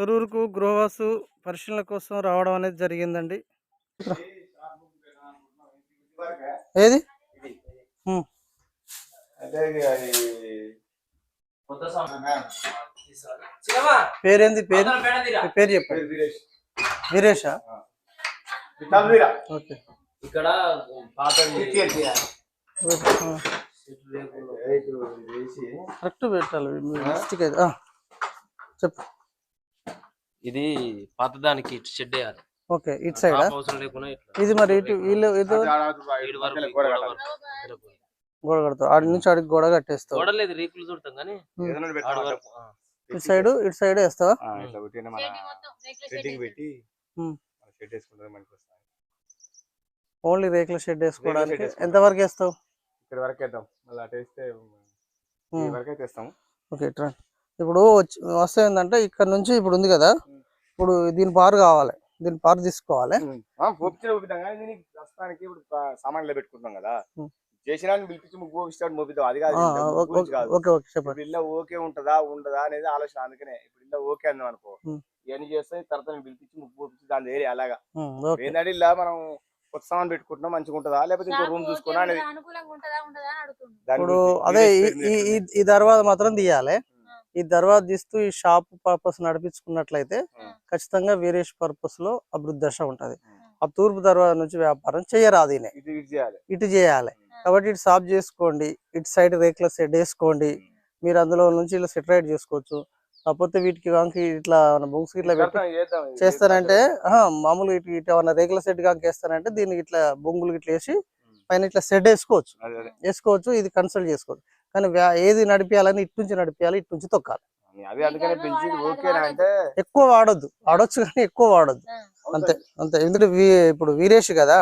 తొరూరుకు గృహవాసు పరిశీలన కోసం రావడం అనేది జరిగిందండి. ఏది? పేరేంది? పేరు? పేరు చెప్పండి. వీరేష్. ఓకే. ఇక్కడ కరెక్ట్ పెట్టాలి. చెప్పు. ఇది పాతదానికి షెడ్ వేయాలి ఓకే ఇటు సైడా అవసరం లేకుండా ఇది మరి ఇటు వీళ్ళు ఇది గోడ కడతావు. ఆడి నుంచి ఆడికి గోడ కట్టేస్తావు. గోడ లేదు రేకులు చూడతాం కానీ. ఇటు సైడ్ ఇటు సైడ్ వేస్తావా? ఓన్లీ రేకుల షెడ్ వేసుకోవడానికి. ఎంత వరకు వేస్తావు? ఇక్కడ వరకు వేద్దాం. మళ్ళీ అటు వేస్తే. వరకు అయితే వేస్తాం ఓకే ఇట్రా ఇప్పుడు వచ్చి- వస్తే ఏంటంటే ఇక్కడ నుంచి ఇప్పుడు ఉంది కదా ఇప్పుడు దీని పారు కావాలి దీని పారు తీసుకోవాలి. ప్రస్తుతానికి ఇప్పుడు సామాన్లు పెట్టుకుంటాం కదా. చేసిన పిలిపించి ముగ్గు పోపిస్తాడు మోపిద్దాం అది కాదు ఓకే గురించి కాదు. ఓకే ఓకే చెప్పండి. ఇప్పుడు ఇల్లు ఓకే ఉంటదా ఉండదా అనేది ఆలోచన అందుకనే ఇప్పుడు ఇల్లు ఓకే అందాం అనుకో. ఇవన్నీ చేస్తే తర్వాత నేను పిలిపించి ముగ్గు పోపించి దాని ఏరియా అలాగా. ఏంటంటే ఇలా మనం కొత్త సామాన్ పెట్టుకుంటున్నాం మంచిగా ఉంటుందా లేకపోతే ఇంకో రూమ్ చూసుకున్నా అనేది అనుకూలంగా ఉంటదా ఉండదా అని అడుగుతుంది దాని ఇప్పుడు అదే ఈ- దర్వాజ మాత్రం తీయాలి. ఈ దర్వాజ తీస్తూ ఈ షాప్ పర్పస్ నడిపించుకున్నట్లయితే. ఖచ్చితంగా వీరేష్ పర్పస్లో అభివృద్ధి దశ ఉంటది. ఆ. తూర్పు దర్వాజ నుంచి వ్యాపారం చేయరాదు ఇటు చేయాలి. కాబట్టి ఇటు సాఫ్ చేసుకోండి ఇటు సైడ్ రేకుల సెట్ వేసుకోండి. మీరు అందులో నుంచి ఇలా సెటరైట్ చేసుకోవచ్చు. కాకపోతే వీటికి కాంకి ఇట్లా బుక్స్ ఇట్లా పెట్టి చేస్తానంటే మామూలుగా ఇటు ఇటు ఏమన్నా రేకుల సెట్ కాంకి వేస్తానంటే దీనికి ఇట్లా బొంగులు ఇట్లా వేసి పైన ఇట్లా సెట్ వేసుకోవచ్చు. వేసుకోవచ్చు ఇది కన్సల్ట్ చేసుకోవచ్చు. కానీ ఏది నడిపించాలని ఇటు నుంచి నడిపించాలి ఇటు నుంచి తొక్కాలి. అదే అందుకనే పిలిచి ఓకేనా అంటే? ఎక్కువ వాడొద్దు. వాడొచ్చు కానీ ఎక్కువ వాడొద్దు. అంతే అంతే. ఎందుకంటే ఇప్పుడు వీరేష్ కదా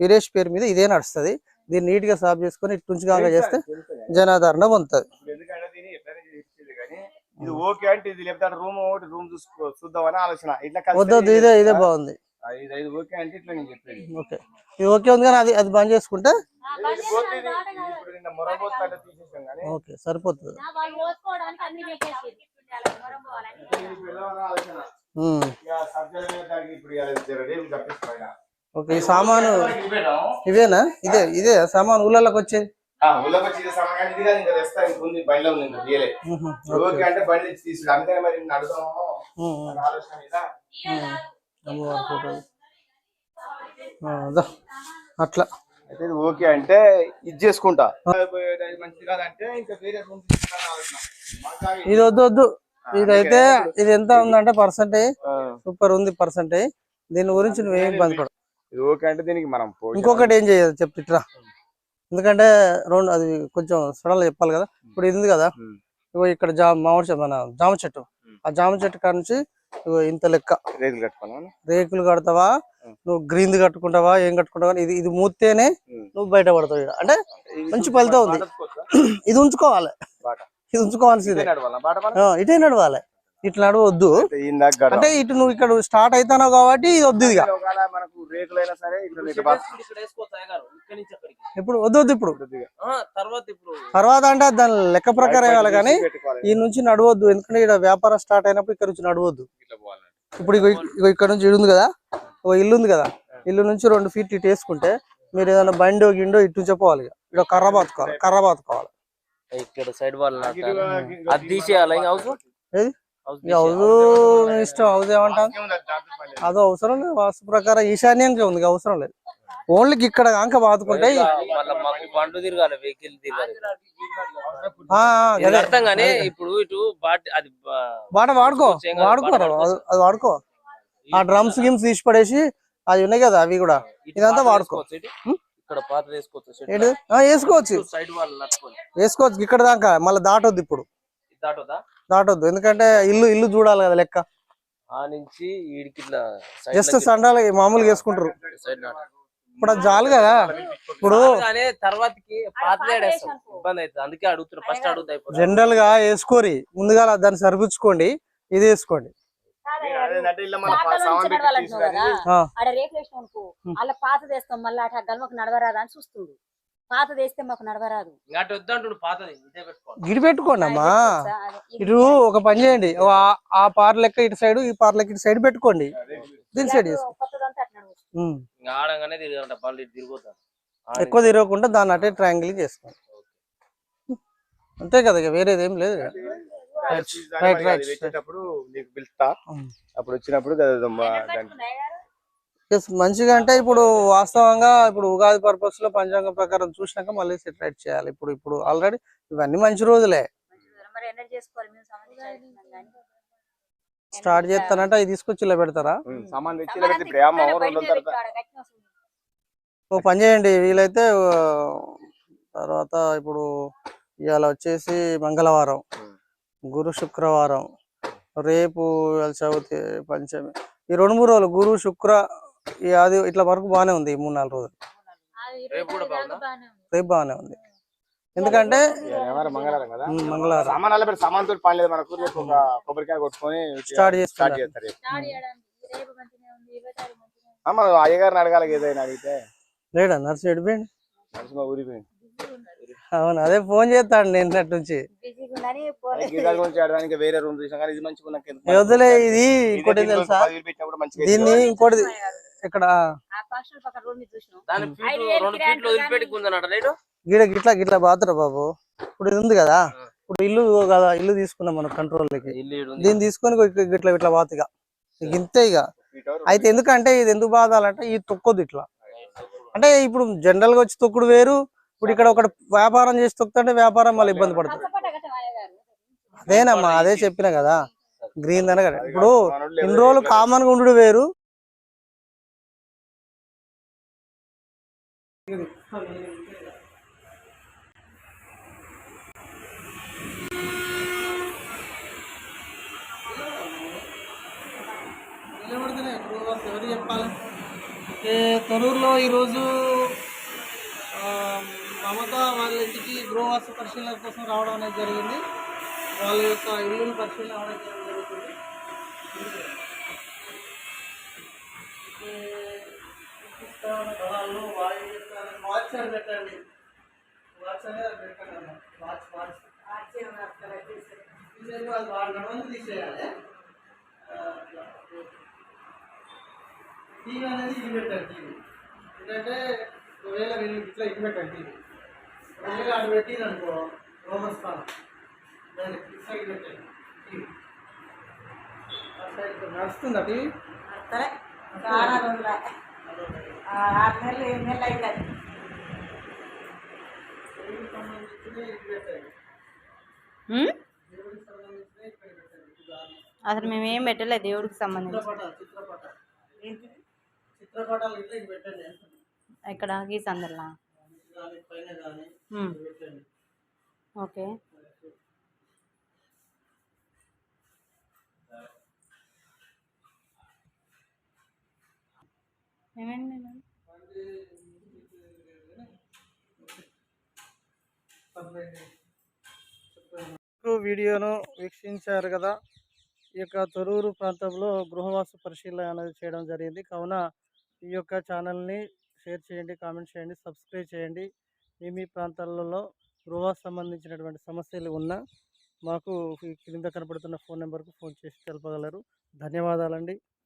వీరేష్ పేరు మీద ఇదే నడుస్తుంది. దీన్ని నీట్గా సాఫ్ చేసుకొని ఇటు నుంచి కాగా చేస్తే. జనాదరణ పొందుతుంది. ఇది ఓకే అంటే ఇది లేకపోతే రూమ్ ఒకటి రూమ్ చూసుకో చూద్దామని ఆలోచన. ఇట్లా కలిసి వద్దొద్దు ఇదే ఇదే బాగుంది. ఆ, ఇది ఇది ఓకే అంటే ఇట్లా నేను చెప్పేది. ఓకే. ఇది ఓకే ఉంది కానీ అది అది బంద్ చేసుకుంటే? కానీ ఓకే సరిపోతుంది. ఓకే ఈ సామాను ఇవేనా? ఇదే ఇదే సామాను ఊళ్ళలోకి వచ్చేది ఊళ్ళోకి వచ్చి ఇది సామాన్ కానీ ఇది కాదు ఇంకా తెస్తా ఇంక ఉంది ఉంది ఓకే. అంటే తీసుకు అందుకని మరి ఆలోచన మీద. అమ్మవారి ఫోటోలు. అట్లా. అయితే ఇది ఓకే అంటే ఇది చేసుకుంటా. అది మంచిది కాదంటే ఇంకా వేరే రూమ్ తీసుకుంటాను ఆలోచన మాకు ఇది వద్దు వద్దు. ఇదైతే ఇది ఎంత ఉందంటే పర్సంటేజ్. సూపర్ ఉంది పర్సంటేజ్. దీని గురించి నువ్వేం బాధపడు ఇది ఓకే అంటే దీనికి మనం ఇంకొకటి ఏం చేయదు చెప్పు ఇట్లా ఎందుకంటే రెండు అది కొంచెం సడన్గా చెప్పాలి కదా. ఇప్పుడు ఇది ఉంది కదా. ఇక్కడ జా మామిడి చెట్టు మన జామ చెట్టు. ఆ జామ చెట్టు కాడ నుంచి ఇంత లెక్క. రేకులు కట్టుకోవాలి రేకులు కడతావా. నువ్వు గ్రీన్ కట్టుకుంటావా? ఏం కట్టుకుంటావా? ఇది ఇది మూస్తేనే ఉమ్. నువ్వు బయట పడతావు ఈడ. అంటే మంచి ఫలితం ఉంది. ఇది ఉంచుకోవాలి. ఇది ఉంచుకోవాల్సిందే. ఇటే నడవాలి? ఇట్లా నడవద్దు. అంటే ఇటు నువ్వు ఇక్కడ స్టార్ట్ అవుతావు కాబట్టి ఇది వద్దు ఇక. ఒకవేళ మనకు రేకులైనా సరే ఇప్పుడు అక్కడికి. ఇప్పుడు వద్దు వద్దు ఇప్పుడు. కొద్దిగా. ఆ, తర్వాత ఇప్పుడు తర్వాత అంటే దాని లెక్క ప్రకారం ఇవ్వాలి కానీ. ఈ నుంచి నడవద్దు. ఎందుకంటే ఇక్కడ వ్యాపారం స్టార్ట్ అయినప్పుడు ఇక్కడ నుంచి నడవద్దు. ఇట్లా పోవాలి. ఇప్పుడు ఇక్కడ నుంచి ఇడు ఉంది కదా? ఓ ఇల్లు ఉంది కదా? ఇల్లు నుంచి రెండు ఫీట్ ఇటు వేసుకుంటే మీరు ఏదైనా బండో గిండో ఇటు నుంచి పోవాలి ఇక. ఇక్కడ కర్ర బాతుకోవాలి కర్ర బాతుకోవాలి. ఇక్కడ సైడ్ వాళ్ళు అది తీసేయాలా? హౌస్ ఏది? హౌస్ ఇష్టం హౌస్ అది అవసరం లేదు వాస్తు ప్రకారం ఈశాన్యంగా ఉంది అవసరం లేదు. ఓన్లీ ఇక్కడ బండ్లు తిరగాలి వెహికల్ తిరగాలి. అర్థం కానీ ఇప్పుడు ఇటు బాటి అది బా- బాట వాడుకో ఏం కాదు, వాడుకో బాట అది వాడుకో. ఆ డ్రమ్స్ గిమ్స్ తీసి పడేసి అవి ఉన్నాయి కదా అవి కూడా. ఇదంతా వాడుకో. వేసుకోవచ్చు? ఇక్కడ పాత వేసుకోవచ్చు షెడ్ ఏంటి ఆ, వేసుకోవచ్చు. సైడ్ వాళ్ళు నట్టుకొని వేసుకోవచ్చు ఇక్కడ దాకా మళ్ళీ దాటొద్దు ఇప్పుడు. దాటొద్దు. ఎందుకంటే ఇల్లు ఇల్లు చూడాలి కదా లెక్క. ఆ నుంచి వీడికి ఇట్లా జస్ట్ సండాలి మామూలుగా వేసుకుంటారు. ఇప్పుడు అది చాలు కదా. ఇప్పుడు కానీ తర్వాతకి ఇబ్బంది అవుతుంది. అందుకే అడుగుతున్నా ఫస్ట్ అడుగుతా జనరల్గా వేసుకోరి ముందుగా దాన్ని సరిపుచ్చుకోండి. ఇది వేసుకోండి. పాత తెస్తాం మళ్ళీ అట్లా గల్మకు నడవరాదా అని చూస్తుండు. పాత తెస్తే మాకు నడవరాదు. గిడి పెట్టుకోండి అమ్మా. ఇటు ఒక పని చేయండి. ఆ- ఆ పార్ లెక్క ఇటు సైడ్ ఈ పార్ లెక్క ఇటు సైడ్ పెట్టుకోండి. దీని సైడ్ ఎక్కువ తిరగకుండా దాన్ని అటే ట్రయాంగిల్ చేసుకోండి. అంతే కదా ఇక వేరేది ఏం లేదు. Right, right. అప్పుడు వచ్చినప్పుడు మంచిగా అంటే ఇప్పుడు వాస్తవంగా ఇప్పుడు ఉగాది పర్పస్లో పంచాంగం ప్రకారం చూసినాక మళ్ళీ సెట్ రైట్ చేయాలి. ఇప్పుడు ఇప్పుడు ఆల్రెడీ ఇవన్నీ మంచి రోజులే. స్టార్ట్ చేస్తానంటే అవి తీసుకొచ్చి ఇలా పెడతారా. ఓ పని చేయండి. వీలైతే తర్వాత ఇప్పుడు ఇవాళ వచ్చేసి మంగళవారం. గురు శుక్రవారం. రేపు ఇవాళ చవితి పంచమి. ఈ రెండు మూడు రోజులు గురు శుక్ర ఆది ఇట్లా వరకు బాగానే ఉంది మూడు నాలుగు రోజులు. అది రేపు? బాగానే ఉంది. రేపు బాగానే ఉంది ఎందుకంటే మంగళవారం పని మనకు. రేపు కొబ్బరికాయ కొట్టుకొని స్టార్ట్ స్టార్ట్ చేస్తారు మనం అయ్యగారిని అడగాలి ఏదైనా అడిగితే. లేడా? నర్సు ఎడిపోయింది నరసింహ ఊరికి పోయింది. అవును? అదే ఫోన్ చేస్తాడు నేను నిన్నటి నుంచి. అది? వదిలే ఇది ఇంకోటి తెలుసా? దీన్ని. ఇంకోటి ఇక్కడ దాని గిడ గిట్లా గిట్లా బాతురా బాబు. ఇప్పుడు ఇది ఉంది కదా ఇప్పుడు ఇల్లు కదా ఇల్లు తీసుకున్నాం మనం ఈడు ఉంది. దీన్ని తీసుకొని ఇక గిట్లా ఇట్లా బాతుగా ఇక. ఇంతే ఇక. అయితే ఎందుకంటే ఇది ఎందుకు బాధాలంటే ఇది తొక్కొద్దు ఇట్లా. అంటే ఇప్పుడు జనరల్గా వచ్చి తొక్కుడు వేరు ఇప్పుడు ఇక్కడ ఒకటి వ్యాపారం చేసి తొక్కుతుంటే వ్యాపారం మళ్ళీ ఇబ్బంది పడుతుంది. అదేనమ్మా అదే చెప్పిన కదా. గ్రీన్ అనగా ఇప్పుడు ఇన్ని రోజులు కామన్గా ఉండు వేరు. ఎవరు చెప్పాలి? తొరూరులో ఈరోజు మమత వాళ్ళ ఇంటికి గృహవాస పరిశీలన కోసం రావడం అనేది జరిగింది. వాళ్ళ యొక్క ఇల్లుని పరిశీలన అవడం జరుగుతుంది. వాచ్ వాచ్ అనేది అది పెట్టండి అన్న. Watch watch. తీసేసి వాళ్ళు వాళ్ళ నడవని తీసేయాలి. టీవీ అనేది ఇది పెట్టండి టీవీ. ఎందుకంటే ఒకవేళ వీళ్ళు ఇట్లా ఇది పెట్టండి టీవీ. ఒకవేళ అటు పెట్టిరు అనుకో రోమన్ స్థానం దాన్ని ఇటు సైడ్ పెట్టండి టీవీ. ఆ సైడ్ నడుస్తుందా టీవీ? చాలా రోజుల. ఆరు నెలలు ఏడు నెలలు అవుతుంది టీవీకి సంబంధించిన ఇది పెట్టండి ఉమ్? దేవుడికి సంబంధించిన ఇక్కడ పెట్టండి ఇది దాన్ని. అసలు మేము ఏం పెట్టలేదు దేవుడికి సంబంధించి. ఎక్కడ? చిత్రపటాలు ఇక్కడ గీస్ అందరిలా ఓకే. ఏమైంది? వీడియోను వీక్షించారు కదా. ఈ యొక్క తొరూరు ప్రాంతంలో గృహవాస పరిశీలన అనేది చేయడం జరిగింది. కావున ఈ యొక్క ఛానల్ని షేర్ చేయండి కామెంట్ చేయండి సబ్స్క్రైబ్ చేయండి. మీ మీ ప్రాంతాలలో గృహవాస సంబంధించినటువంటి సమస్యలు ఉన్నా మాకు క్రింద కనపడుతున్న ఫోన్ నెంబర్కు ఫోన్ చేసి తెలపగలరు. ధన్యవాదాలండి.